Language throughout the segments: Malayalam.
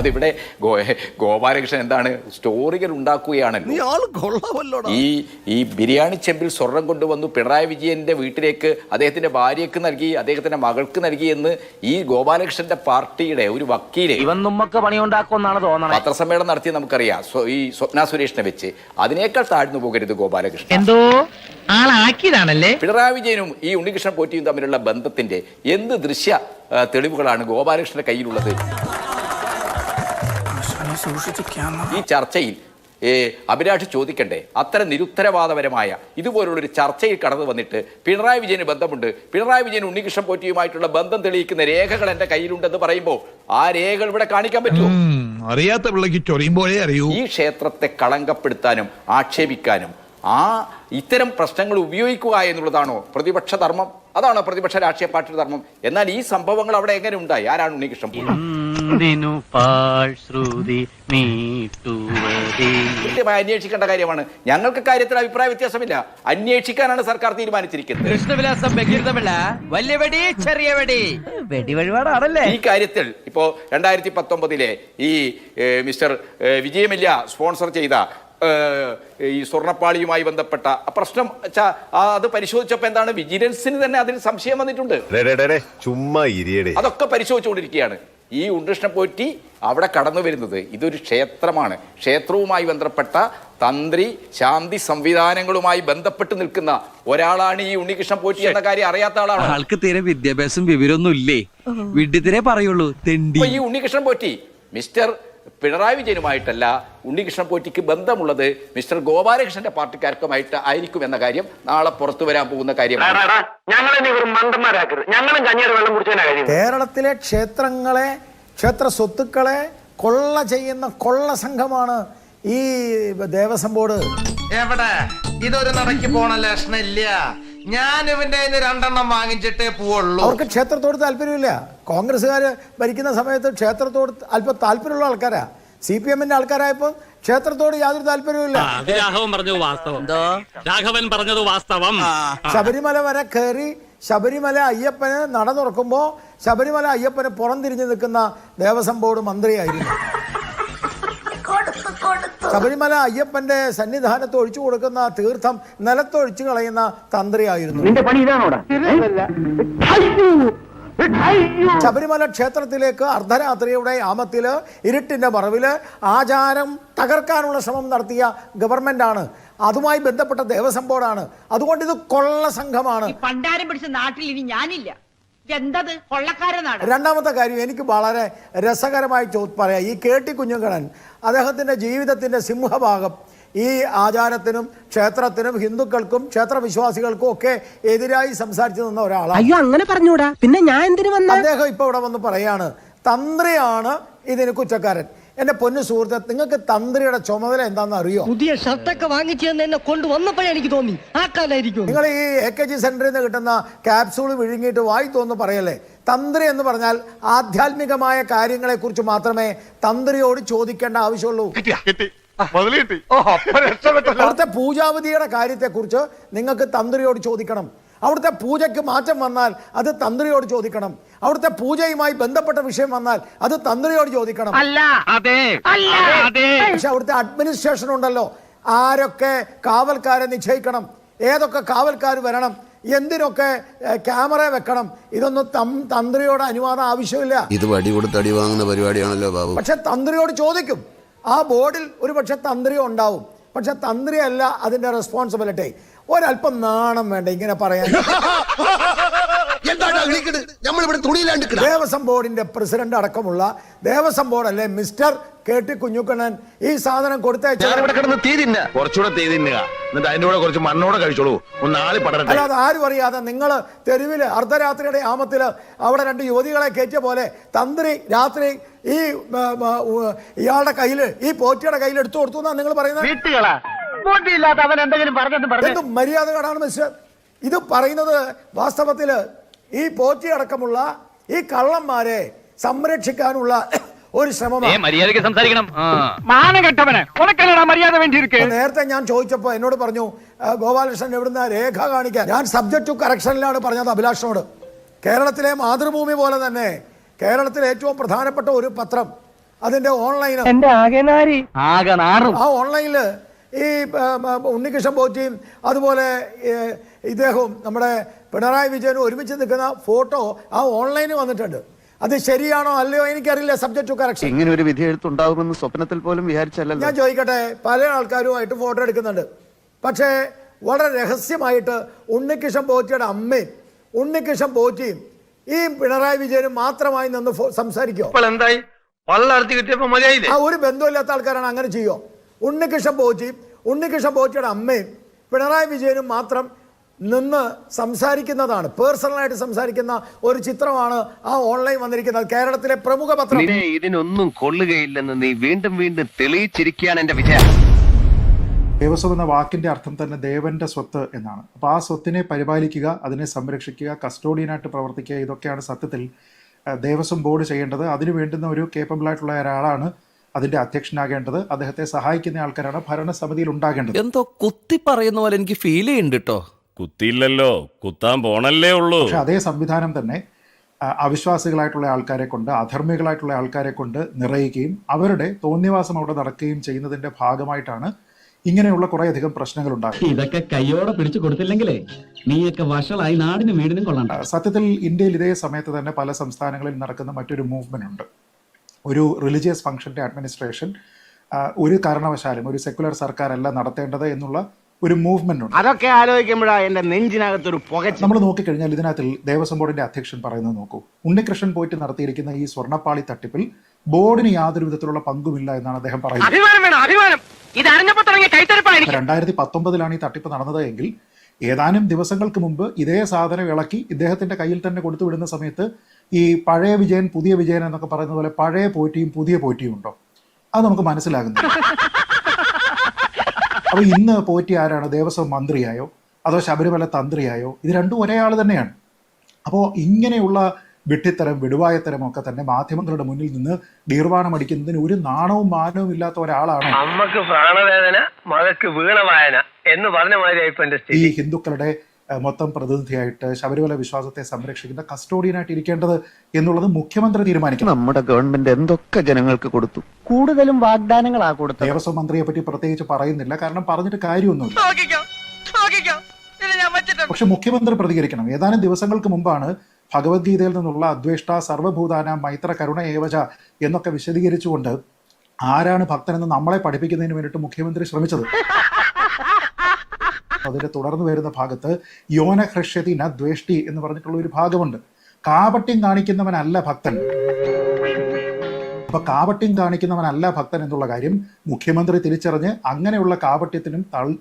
അതിവിടെ ഗോ ഗോപാലകൃഷ്ണൻ എന്താണ് സ്റ്റോറികൾ കൊള്ളാമല്ലോടാ. ഈ ഈ ബിരിയാണി ചെമ്പിൽ സ്വർണം കൊണ്ടുവന്നു പിണറായി വിജയന്റെ വീട്ടിലേക്ക് അദ്ദേഹത്തിന്റെ ഭാര്യയ്ക്ക് നൽകി അദ്ദേഹത്തിന്റെ മകൾക്ക് നൽകി എന്ന് ഈ ഗോപാലകൃഷ്ണന്റെ പാർട്ടിയുടെ ഒരു വക്കീലെ ഇവൻ നമ്മക്ക് പണിയുണ്ടാക്കുമെന്നാണ് തോന്നുന്നത് പത്രസമ്മേളനം നടത്തി നമുക്കറിയാം. ഈ സ്വപ്ന സുരേഷിനെ വെച്ച് അതിനേക്കാൾ താഴ്ന്നു പോകരുത് ഗോപാലകൃഷ്ണൻ. എന്തോ? ആളാക്കിയതാണല്ലേ? പിണറായി വിജയനും ഈ ഉണ്ണികൃഷ്ണൻ പോറ്റിയും തമ്മിലുള്ള ബന്ധത്തിന്റെ എന്ത് ദൃശ്യ തെളിവുകളാണ് ഗോപാലകൃഷ്ണന്റെ കയ്യിലുള്ളത്? ഈ ചർച്ചയിൽ അഭിലാഷ് ചോദിക്കണ്ടേ അത്തരം നിരുത്തരവാദപരമായ ഇതുപോലുള്ളൊരു ചർച്ചയിൽ കടന്നു വന്നിട്ട് പിണറായി വിജയന് ബന്ധമുണ്ട്. പിണറായി വിജയൻ ഉണ്ണികൃഷ്ണൻ പോറ്റിയുമായിട്ടുള്ള ബന്ധം തെളിയിക്കുന്ന രേഖകൾ എന്റെ കയ്യിലുണ്ടെന്ന് പറയുമ്പോൾ ആ രേഖകൾ ഇവിടെ കാണിക്കാൻ പറ്റുമോ? അറിയാത്ത പിള്ളക്ക് ചൊറിയുമ്പോഴേ അറിയൂ. ഈ ക്ഷേത്രത്തെ കളങ്കപ്പെടുത്താനും ആക്ഷേപിക്കാനും ആ ഇത്തരം പ്രശ്നങ്ങൾ ഉപയോഗിക്കുക എന്നുള്ളതാണോ പ്രതിപക്ഷ ധർമ്മം? അതാണോ പ്രതിപക്ഷ രാഷ്ട്രീയ പാർട്ടിയുടെ ധർമ്മം? എന്നാൽ ഈ സംഭവങ്ങൾ അവിടെ എങ്ങനെ ഉണ്ടായി? ആരാണ് ഉണ്ണികൃഷ്ണൻ പോറ്റി? എന്തിനു പാഴ്ശ്രുതി നീട്ടുവതേ? കൃത്യമായി അന്വേഷിക്കേണ്ട കാര്യമാണ്. ഞങ്ങൾക്ക് കാര്യത്തിൽ അഭിപ്രായ വ്യത്യാസമില്ല. അന്വേഷിക്കാനാണ് സർക്കാർ തീരുമാനിച്ചിരിക്കുന്നത്. കൃഷ്ണവിലാസം ബഹിർദമല്ല വലിയ വെടി ചെറിയ വെടി വെടി വഴിപാടാണല്ലേ ഈ കാര്യത്തിൽ ഇപ്പോ രണ്ടായിരത്തി പത്തൊമ്പതിലെ ഈ മിസ്റ്റർ വിജയമില്ല വിജയമല്യ സ്പോൺസർ ചെയ്ത ഈ സ്വർണപ്പാളിയുമായി ബന്ധപ്പെട്ട ആ പ്രശ്നം ആ, അത് പരിശോധിച്ചപ്പോൾ എന്താണ് വിജിലൻസിന് തന്നെ അതിൽ സംശയം വന്നിട്ടുണ്ട്. ഡേ, ഡേ, ഡേ, ഡേ, ചുമ്മാ ഇരിയടേ. അതൊക്കെ പരിശോധിച്ചുകൊണ്ടിരിക്കുകയാണ്. ഈ ഉണ്ണികൃഷ്ണൻ പോറ്റി അവിടെ കടന്നു വരുന്നത് ഇതൊരു ക്ഷേത്രമാണ്. ക്ഷേത്രവുമായി ബന്ധപ്പെട്ട തന്ത്രി ശാന്തി സംവിധാനങ്ങളുമായി ബന്ധപ്പെട്ട് നിൽക്കുന്ന ഒരാളാണ് ഈ ഉണ്ണികൃഷ്ണൻ പോറ്റി എന്ന കാര്യം അറിയാത്ത ആളാണ്. ആൾക്ക് തീരെ വിദ്യാഭ്യാസം വിവരമൊന്നും ഇല്ലേ വിഡ്ഢിത്തിരെ പറയുള്ളൂ തെണ്ടി. ഈ ഉണ്ണികൃഷ്ണൻ പോറ്റി മിസ്റ്റർ പിണറായി വിജയനുമായിട്ടല്ല ഉണ്ണികൃഷ്ണൻ പോറ്റിക്ക് ബന്ധമുള്ളത് മിസ്റ്റർ ഗോപാലകൃഷ്ണന്റെ പാർട്ടിക്കാർക്കുമായിട്ട് ആയിരിക്കും എന്ന കാര്യം നാളെ പുറത്തു വരാൻ പോകുന്ന കാര്യമാണ്. കേരളത്തിലെ ക്ഷേത്രങ്ങളെ ക്ഷേത്ര സ്വത്തുക്കളെ കൊള്ള ചെയ്യുന്ന കൊള്ള സംഘമാണ് ഈ ദേവസ്വം ബോർഡ്. എവിടെ? ഇതൊരു നടക്കി പോണ ലക്ഷണില്ല ഞാൻ ഇവന്റെ രണ്ടെണ്ണം വാങ്ങിച്ചിട്ടേ പോവുള്ളൂ. അവർക്ക് ക്ഷേത്രത്തോട് താല്പര്യമില്ല. കോൺഗ്രസ്സുകാർ ഭരിക്കുന്ന സമയത്ത് ക്ഷേത്രത്തോട് അല്പം താല്പര്യമുള്ള ആൾക്കാരാ. സി പി എമ്മിന്റെ ആൾക്കാരായപ്പോൾ ക്ഷേത്രത്തോട് യാതൊരു താല്പര്യമില്ല രാഘവൻ പറഞ്ഞത് വാസ്തവം. രാഘവൻ പറഞ്ഞത് വാസ്തവം. ശബരിമല വരെ കയറി ശബരിമല അയ്യപ്പന് നട തുറക്കുമ്പോൾ ശബരിമല അയ്യപ്പന് പുറംതിരിഞ്ഞ് നിൽക്കുന്ന ദേവസ്വം ബോർഡ് മന്ത്രിയായിരുന്നു. ശബരിമല. അയ്യപ്പന്റെ സന്നിധാനത്ത് ഒഴിച്ചു കൊടുക്കുന്ന തീർത്ഥം നിലത്തൊഴിച്ചു കളയുന്ന തന്ത്രിയായിരുന്നു. നിന്റെ പണി ഇതാണോടാ ശബരിമല ക്ഷേത്രത്തിലേക്ക് അർദ്ധരാത്രിയുടെ ആമത്തിൽ ഇരുട്ടിന്റെ മറവിൽ ആചാരം തകർക്കാനുള്ള ശ്രമം നടത്തിയ ഗവൺമെന്റ് ആണ് അതുമായി ബന്ധപ്പെട്ട ദേവസ്വം ബോർഡാണ്. അതുകൊണ്ട് ഇത് കൊള്ള സംഘമാണ്. പണ്ടാരം പിടിച്ച നാട്ടിൽ ഇനി ഞാനില്ല. ഇതെന്തത് കൊള്ളക്കാരനാണ്. രണ്ടാമത്തെ കാര്യം എനിക്ക് വളരെ രസകരമായി ചോ പറയാം. ഈ കേട്ടി ടി കുഞ്ഞുങ്കണൻ അദ്ദേഹത്തിന്റെ ജീവിതത്തിന്റെ സിംഹഭാഗം ഈ ആചാരത്തിനും ക്ഷേത്രത്തിനും ഹിന്ദുക്കൾക്കും ക്ഷേത്രവിശ്വാസികൾക്കും ഒക്കെ എതിരായി സംസാരിച്ചു നിന്ന ഒരാളാണ്. അയ്യോ അങ്ങനെ പറഞ്ഞൂടാ. പിന്നെ ഞാൻ എന്തിനു വന്ന? അദ്ദേഹം ഇപ്പൊ ഇവിടെ വന്ന് പറയാണ് തന്ത്രിയാണ് ഇതിന് കുറ്റക്കാരൻ. എന്റെ പൊന്നു സുഹൃത്തെ നിങ്ങൾക്ക് തന്ത്രിയുടെ ചുമതല എന്താണെന്ന് അറിയോ പുതിയ ഷർട്ടൊക്കെ വാങ്ങിച്ചു തന്നെ എന്നെ കൊണ്ടുവന്നപ്പോഴേ എനിക്ക് തോന്നി. ആ കാലായിരിക്കും. നിങ്ങൾ ഈ എ കെ ജി സെന്ററിൽ നിന്ന് കിട്ടുന്ന ക്യാപ്സൂൾ വിഴുങ്ങിയിട്ട് വായി തോന്നു പറയല്ലേ? തന്ത്രി എന്ന് പറഞ്ഞാൽ ആധ്യാത്മികമായ കാര്യങ്ങളെക്കുറിച്ച് മാത്രമേ തന്ത്രിയോട് ചോദിക്കേണ്ട ആവശ്യമുള്ളൂ. അവിടുത്തെ പൂജാവതിയുടെ കാര്യത്തെക്കുറിച്ച് നിങ്ങൾക്ക് തന്ത്രിയോട് ചോദിക്കണം. അവിടുത്തെ പൂജയ്ക്ക് മാറ്റം വന്നാൽ അത് തന്ത്രിയോട് ചോദിക്കണം. അവിടുത്തെ പൂജയുമായി ബന്ധപ്പെട്ട വിഷയം വന്നാൽ അത് തന്ത്രിയോട് ചോദിക്കണം. അല്ല. അതെ. അല്ല. അതെ. പക്ഷെ അവിടുത്തെ അഡ്മിനിസ്ട്രേഷൻ ഉണ്ടല്ലോ. ആരൊക്കെ കാവൽക്കാരെ നിശ്ചയിക്കണം? ഏതൊക്കെ കാവൽക്കാർ വരണം? എന്തിനൊക്കെ ക്യാമറ വെക്കണം? ഇതൊന്നും തം- തന്ത്രിയോട് അനുവാദം ആവശ്യമില്ല. ഇത് വടി കൊടുത്ത് അടി വാങ്ങുന്ന പരിപാടിയാണല്ലോ ബാബു. പക്ഷെ തന്ത്രിയോട് ചോദിക്കും. ആ ബോർഡിൽ ഒരു പക്ഷെ തന്ത്രി ഉണ്ടാവും പക്ഷെ തന്ത്രിയല്ല അതിന്റെ റെസ്പോൺസിബിലിറ്റി ഒരല്പം നാണം വേണ്ട ഇങ്ങനെ പറയാൻ. ദേവസ്വം ബോർഡിന്റെ പ്രസിഡന്റ് അടക്കമുള്ള ദേവസ്വം ബോർഡ് അല്ലെ മിസ്റ്റർ കെ ടി കുഞ്ഞുക്കണ്ണൻ ഈ സാധനം കൊടുത്തേ ഞാനിവിടെ കിടന്ന് തീ തിന്ന. കുറച്ചുകൂടെ തീ തിന്നുക. എന്നിട്ട് അതിന്റെ കൂടെ കുറച്ച് മണ്ണോടെ കഴിച്ചോളൂ. ഒന്ന് ആളി പടരട്ടെ. അല്ലാതെ ആരും അറിയാതെ നിങ്ങൾ തെരുവിൽ അർദ്ധരാത്രിയുടെ ആമത്തിൽ അവിടെ രണ്ട് യുവതികളെ കയറ്റിയ പോലെ തന്ത്രി രാത്രി ഈ ഇയാളുടെ കയ്യിൽ ഈ പോറ്റിയുടെ കയ്യിൽ എടുത്തു കൊടുത്തു എന്നാണ് നിങ്ങൾ പറയുന്നത്? എന്തും മര്യാദകളാണ് മിസ്റ്റർ. ഇത് പറയുന്നത് വാസ്തവത്തിൽ ഈ പോറ്റി അടക്കമുള്ള ഈ കള്ളന്മാരെ സംരക്ഷിക്കാനുള്ള ഒരു ശ്രമമാണ് മര്യാദയ്ക്ക് സംസാരിക്കണം. മര്യാദ വേണ്ടിയിരിക്കെ? നേരത്തെ ഞാൻ ചോദിച്ചപ്പോൾ എന്നോട് പറഞ്ഞു "ആ, ഗോപാലകൃഷ്ണൻ എവിടുന്ന രേഖ കാണിക്കാൻ? ഞാൻ സബ്ജക്ട് ടു കറക്ഷനിലാണ് പറഞ്ഞത് അഭിലാഷനോട്. കേരളത്തിലെ മാതൃഭൂമി പോലെ തന്നെ കേരളത്തിലെ ഏറ്റവും പ്രധാനപ്പെട്ട ഒരു പത്രം അതിന്റെ ഓൺലൈൻ ആ ഓൺലൈനിൽ ഈ ഉണ്ണികൃഷ്ണൻ പോറ്റിയും അതുപോലെ ഇദ്ദേഹവും നമ്മുടെ പിണറായി വിജയനും ഒരുമിച്ച് നിൽക്കുന്ന ഫോട്ടോ ആ ഓൺലൈനിൽ വന്നിട്ടുണ്ട്. അത് ശരിയാണോ അല്ലയോ എനിക്കറിയില്ല സബ്ജക്ട് ടു കറക്ഷൻ ഇങ്ങനെ ഒരു വിധി എഴുത്തുണ്ടാകുമെന്ന് സ്വപ്നത്തിൽ പോലും വിചാരിച്ചല്ല ഞാൻ ചോദിക്കട്ടെ പല ആൾക്കാരുമായിട്ട് ഫോട്ടോ എടുക്കുന്നുണ്ട്. പക്ഷേ വളരെ രഹസ്യമായിട്ട് ഉണ്ണികൃഷ്ണൻ പോറ്റിയുടെ അമ്മയും ഉണ്ണികൃഷ്ണൻ പോറ്റിയും ഈ പിണറായി വിജയനും മാത്രമായി നിന്ന് സംസാരിക്കുക സംസാരിക്കുമോ എന്തായി ആ ഒരു ബന്ധമില്ലാത്ത ആൾക്കാരാണ് അങ്ങനെ ചെയ്യോ ഉണ്ണികൃഷ്ണൻ ബോജിയും ഉണ്ണികൃഷ്ണൻ ബോജിയുടെ അമ്മയും പിണറായി വിജയനും മാത്രം നിന്ന് സംസാരിക്കുന്നതാണ്. പേഴ്സണലായിട്ട് സംസാരിക്കുന്ന ഒരു ചിത്രമാണ് ആ ഓൺലൈൻ വന്നിരിക്കുന്നത്. കേരളത്തിലെ പ്രമുഖ പത്രം. ഇതിനൊന്നും കൊള്ളുകയില്ലെന്ന് നീ വീണ്ടും വീണ്ടും തെളിയിച്ചിരിക്കുകയാണ് എന്റെ വിജയം. ദേവസ്വം എന്ന വാക്കിന്റെ അർത്ഥം തന്നെ ദേവന്റെ സ്വത്ത് എന്നാണ്. അപ്പൊ ആ സ്വത്തിനെ പരിപാലിക്കുക അതിനെ സംരക്ഷിക്കുക കസ്റ്റോഡിയനായിട്ട് പ്രവർത്തിക്കുക ഇതൊക്കെയാണ് സത്യത്തിൽ ദേവസ്വം ബോർഡ് ചെയ്യേണ്ടത്. അതിന് വേണ്ടുന്ന ഒരു കേപ്പബിൾ ആയിട്ടുള്ള ഒരാളാണ് അതിന്റെ അധ്യക്ഷനാകേണ്ടത് അദ്ദേഹത്തെ സഹായിക്കുന്ന ആൾക്കാരാണ്. ഭരണസമിതിയിൽ ഉണ്ടാകേണ്ടത്. എന്തോ കുത്തി പറയുന്ന പോലെ എനിക്ക് ഫീൽ ചെയ്യുന്നുണ്ട് കേട്ടോ കുത്തിയില്ലല്ലോ. കുത്താൻ പോണല്ലേ ഉള്ളൂ. പക്ഷെ അതേ സംവിധാനം തന്നെ അവിശ്വാസികളായിട്ടുള്ള ആൾക്കാരെ കൊണ്ട് അധർമ്മികളായിട്ടുള്ള ആൾക്കാരെ കൊണ്ട് നിറയുകയും അവരുടെ തോന്നിവാസം അവിടെ നടക്കുകയും ചെയ്യുന്നതിന്റെ ഭാഗമായിട്ടാണ് ഇങ്ങനെയുള്ള കുറെ അധികം പ്രശ്നങ്ങൾ ഉണ്ടാകും ഇതൊക്കെ കയ്യോടെ പിടിച്ചു കൊടുത്തില്ലെങ്കിലേ നീയൊക്കെ വഷളായി നാടിനും വീടിനും കൊള്ളണ്ട. സത്യത്തിൽ ഇന്ത്യയിൽ ഇതേ സമയത്ത് തന്നെ പല സംസ്ഥാനങ്ങളിൽ നടക്കുന്ന മറ്റൊരു മൂവ്മെന്റ് ഉണ്ട്. ഒരു റിലീജിയസ് ഫംഗ്ഷന്റെ അഡ്മിനിസ്ട്രേഷൻ ഒരു കാരണവശാലും ഒരു സെക്കുലർ സർക്കാരല്ല നടത്തേണ്ടത് എന്നുള്ള ഒരു മൂവ്മെന്റ് ഉണ്ട്. അതൊക്കെ ആലോചിക്കുമ്പോഴാണ് എന്റെ നെഞ്ചിനകത്തൊരു പുക നമ്മൾ നോക്കിക്കഴിഞ്ഞാൽ ഇതിനകത്തിൽ ദേവസ്വം ബോർഡിന്റെ അധ്യക്ഷൻ പറയുന്നത് നോക്കൂ. ഉണ്ണികൃഷ്ണൻ പോയിട്ട് നടത്തിയിരിക്കുന്ന ഈ സ്വർണപ്പാളി തട്ടിപ്പിൽ ബോർഡിന് യാതൊരു വിധത്തിലുള്ള പങ്കുമില്ല എന്നാണ് അദ്ദേഹം പറയുന്നത്. രണ്ടായിരത്തി പത്തൊമ്പതിലാണ് ഈ തട്ടിപ്പ് നടന്നത് എങ്കിൽ ഏതാനും ദിവസങ്ങൾക്ക് മുമ്പ് ഇതേ സാധനം ഇളക്കി ഇദ്ദേഹത്തിന്റെ കയ്യിൽ തന്നെ കൊടുത്തു വിടുന്ന സമയത്ത് ഈ പഴയ വിജയൻ പുതിയ വിജയൻ എന്നൊക്കെ പറയുന്ന പോലെ പഴയ പോറ്റിയും പുതിയ പോറ്റിയും ഉണ്ടോ? അത് നമുക്ക് മനസ്സിലാകുന്നു അപ്പൊ ഇന്ന് പോറ്റി ആരാണ്? ദേവസ്വം മന്ത്രിയായോ? അതോ ശബരിമല തന്ത്രിയായോ? ഇത് രണ്ടും ഒരേ ആൾ തന്നെയാണ്. അപ്പോൾ ഇങ്ങനെയുള്ള വിട്ടിത്തരം വിടുവായത്തരം ഒക്കെ തന്നെ മാധ്യമങ്ങളുടെ മുന്നിൽ നിന്ന് നീർവാണം അടിക്കുന്നതിന് ഒരു നാണവും മാനവും ഇല്ലാത്ത ഒരാളാണ് അമ്മയ്ക്ക് പ്രാണവേദന മകക്ക് വീണവായന എന്ന് പറഞ്ഞ മാതിരി ഈ ഹിന്ദുക്കളുടെ മൊത്തം പ്രതിനിധിയായിട്ട് ശബരിമല വിശ്വാസത്തെ സംരക്ഷിക്കുന്ന കസ്റ്റോഡിയനായിട്ട് ഇരിക്കേണ്ടത് എന്നുള്ളത് മുഖ്യമന്ത്രി തീരുമാനിക്കണം നമ്മുടെ ഗവൺമെന്റ് എന്തൊക്കെ ജനങ്ങൾക്ക് കൊടുത്തു? കൂടുതലും വാഗ്ദാനങ്ങളാ കൊടുത്തത്. ദേവസ്വം മന്ത്രിയെ പറ്റി പ്രത്യേകിച്ച് പറയുന്നില്ല. കാരണം പറഞ്ഞിട്ട് കാര്യമൊന്നുമില്ല. പക്ഷെ മുഖ്യമന്ത്രി പ്രതികരിക്കണം. ഏതാനും ദിവസങ്ങൾക്ക് മുമ്പാണ് ഭഗവത്ഗീതയിൽ നിന്നുള്ള അദ്വേഷ്ട സർവഭൂതാന മൈത്ര കരുണ ഏവജ എന്നൊക്കെ വിശദീകരിച്ചുകൊണ്ട് ആരാണ് ഭക്തനെന്ന് നമ്മളെ പഠിപ്പിക്കുന്നതിന് വേണ്ടിയിട്ട് മുഖ്യമന്ത്രി ശ്രമിച്ചത്? അതിന്റെ തുടർന്ന് വരുന്ന ഭാഗത്ത് യോന ഹൃഷ്യതി ന ദ്വേഷ്ടി എന്ന് പറഞ്ഞിട്ടുള്ള ഒരു ഭാഗമുണ്ട്. കാപട്യം കാണിക്കുന്നവനല്ല ഭക്തൻ. അപ്പൊ കാപട്യം കാണിക്കുന്നവനല്ല ഭക്തൻ എന്നുള്ള കാര്യം മുഖ്യമന്ത്രി തിരിച്ചറിഞ്ഞ് അങ്ങനെയുള്ള കാപട്യത്തിനും തൾ-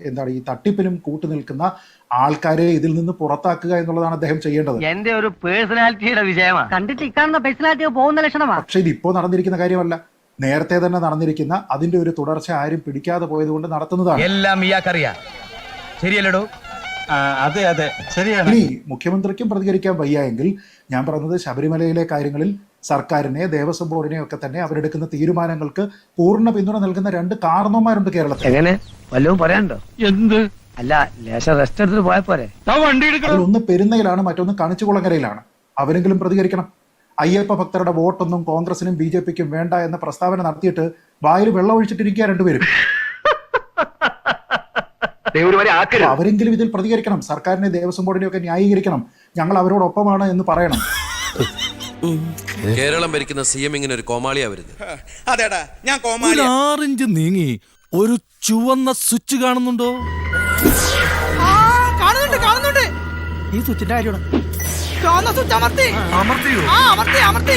എന്താണ് ഈ തട്ടിപ്പിനും കൂട്ടുനിൽക്കുന്ന ആൾക്കാരെ ഇതിൽ നിന്ന് പുറത്താക്കുക എന്നുള്ളതാണ് അദ്ദേഹം ചെയ്യേണ്ടത്. എന്റെ ഒരു പേഴ്സണാലിറ്റിയുടെ വിജയമാണ് കണ്ടിട്ട് ഇക്കാണുന്ന പേഴ്സണാലിറ്റി പോകുന്ന ലക്ഷണമാണ് പക്ഷെ ഇപ്പോ നടന്നിരിക്കുന്ന കാര്യമല്ല. നേരത്തെ തന്നെ നടന്നിരിക്കുന്ന അതിന്റെ ഒരു തുടർച്ച ആരും പിടിക്കാതെ പോയതുകൊണ്ട് നടത്തുന്നതാണ്. എല്ലാം ഇയാൾക്കറിയാ. ശരിയല്ലടോ? അതെ അതെ. ശരിയാണ്. ഇനി മുഖ്യമന്ത്രിക്കും പ്രതികരിക്കാൻ വയ്യ എങ്കിൽ ഞാൻ പറഞ്ഞത് ശബരിമലയിലെ കാര്യങ്ങളിൽ സർക്കാരിനെ ദേവസ്വം ബോർഡിനെ ഒക്കെ തന്നെ അവരെടുക്കുന്ന തീരുമാനങ്ങൾക്ക് പൂർണ പിന്തുണ നൽകുന്ന രണ്ട് കാരണവന്മാരുണ്ട് കേരളത്തിൽ. എങ്ങനെ? വല്ലതും പറയാനുണ്ടോ? എന്ത്? അല്ല ലേശം റെസ്റ്റ് എടുത്തിട്ട് പോയാൽ പോരെ. ഒന്ന് പെരുന്നയിലാണ് മറ്റൊന്ന് കണിച്ചുകുളങ്ങരയിലാണ്. അവരെങ്കിലും പ്രതികരിക്കണം. അയ്യപ്പ ഭക്തരുടെ വോട്ടൊന്നും കോൺഗ്രസിനും ബി ജെ പിക്കും വേണ്ട എന്ന പ്രസ്താവന നടത്തിയിട്ട് വായിൽ വെള്ളമൊഴിച്ചിട്ടിരിക്കുക രണ്ടുപേരും. അവരെങ്കിലും ഇതിൽ പ്രതികരിക്കണം. സർക്കാരിനെ ദേവസ്വം ബോർഡിനെ ഒക്കെ ന്യായീകരിക്കണം. ഞങ്ങൾ അവരോടൊപ്പമാണ് എന്ന് പറയണം. കേരളം ഭരിക്കുന്ന സി എം ഇങ്ങനെ ഒരു അതേടാ ഞാൻ കോമാളി ആറിഞ്ച് നീങ്ങി ഒരു ചുവന്ന സ്വിച്ച് കാണുന്നുണ്ടോ? കാണുന്നുണ്ട് കാണുന്നുണ്ട്. ഈ സ്വിച്ചിന്റെ കാര്യമാണ്. ചുവന്ന സ്വിച്ച് അമർത്തി. അമർത്തിയോ? അമർത്തി അമർത്തി.